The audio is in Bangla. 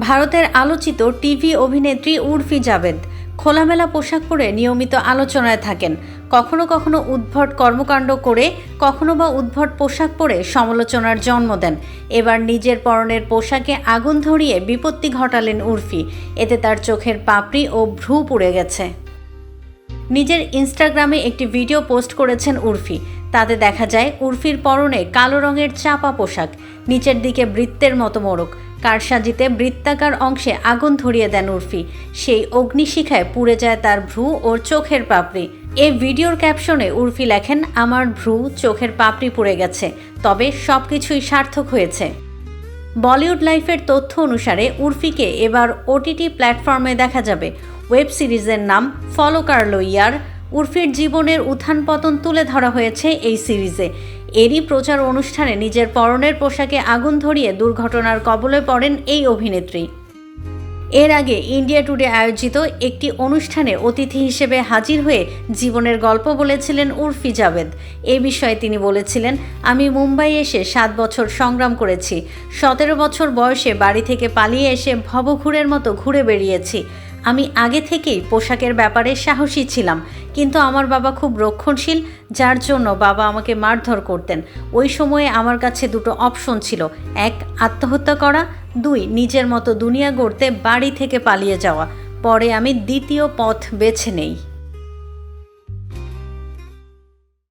ভারতের আলোচিত টিভি অভিনেত্রী উর্ফি জাভেদ। খোলামেলা পোশাক পরে নিয়মিত আলোচনায় থাকেন। কখনো কখনো উদ্ভট কর্মকাণ্ড করে, কখনো বা উদ্ভট পোশাক পরে সমালোচনার জন্ম দেন। এবার নিজের পরনের পোশাকে আগুন ধরিয়ে বিপত্তি ঘটালেন উর্ফি। এতে তার চোখের পাপড়ি ও ভ্রু পুড়ে গেছে। নিজের ইনস্টাগ্রামে একটি ভিডিও পোস্ট করেছেন উর্ফি। তাতে দেখা যায়, উর্ফির পরনে কালো রঙের চাপা পোশাক, নিচের দিকে বৃত্তের মতো মোড়ক, কারসাজিতে বৃত্তাকার অংশে আগুন ধরিয়ে দেন উর্ফি। সেই অগ্নিশিখায় পুড়ে যায় তার ভ্রু ও চোখের পাপড়ি। এই ভিডিওর ক্যাপশনে উর্ফি লেখেন, আমার ভ্রু, চোখের পাপড়ি পুড়ে গেছে, তবে সব কিছুই সার্থক হয়েছে। বলিউড লাইফের তথ্য অনুসারে উর্ফিকে এবার ওটিটি প্ল্যাটফর্মে দেখা যাবে। ওয়েব সিরিজের নাম ফলো কার্লো ইয়ার উর্ফির জীবনের উত্থান পতন তুলে ধরা হয়েছে এই সিরিজে। এরই প্রচার অনুষ্ঠানে নিজের পরনের পোশাকে আগুন ধরিয়ে দুর্ঘটনার কবলে পড়েন এই অভিনেত্রী। এর আগে ইন্ডিয়া টুডে আয়োজিত একটি অনুষ্ঠানে অতিথি হিসেবে হাজির হয়ে জীবনের গল্প বলেছিলেন উর্ফি জাভেদ। এ বিষয়ে তিনি বলেছিলেন, আমি মুম্বাই এসে সাত বছর সংগ্রাম করেছি। সতেরো বছর বয়সে বাড়ি থেকে পালিয়ে এসে ভবঘুরের মতো ঘুরে বেরিয়েছি আমি আগে থেকেই পোশাকের ব্যাপারে সাহসী ছিলাম, কিন্তু আমার বাবা খুব রক্ষণশীল, যার জন্য বাবা আমাকে মারধর করতেন। ওই সময়ে আমার কাছে দুটো অপশন ছিল, এক, আত্মহত্যা করা, দুই, নিজের মতো দুনিয়া গড়তে বাড়ি থেকে পালিয়ে যাওয়া। পরে আমি দ্বিতীয় পথ বেছে নেই।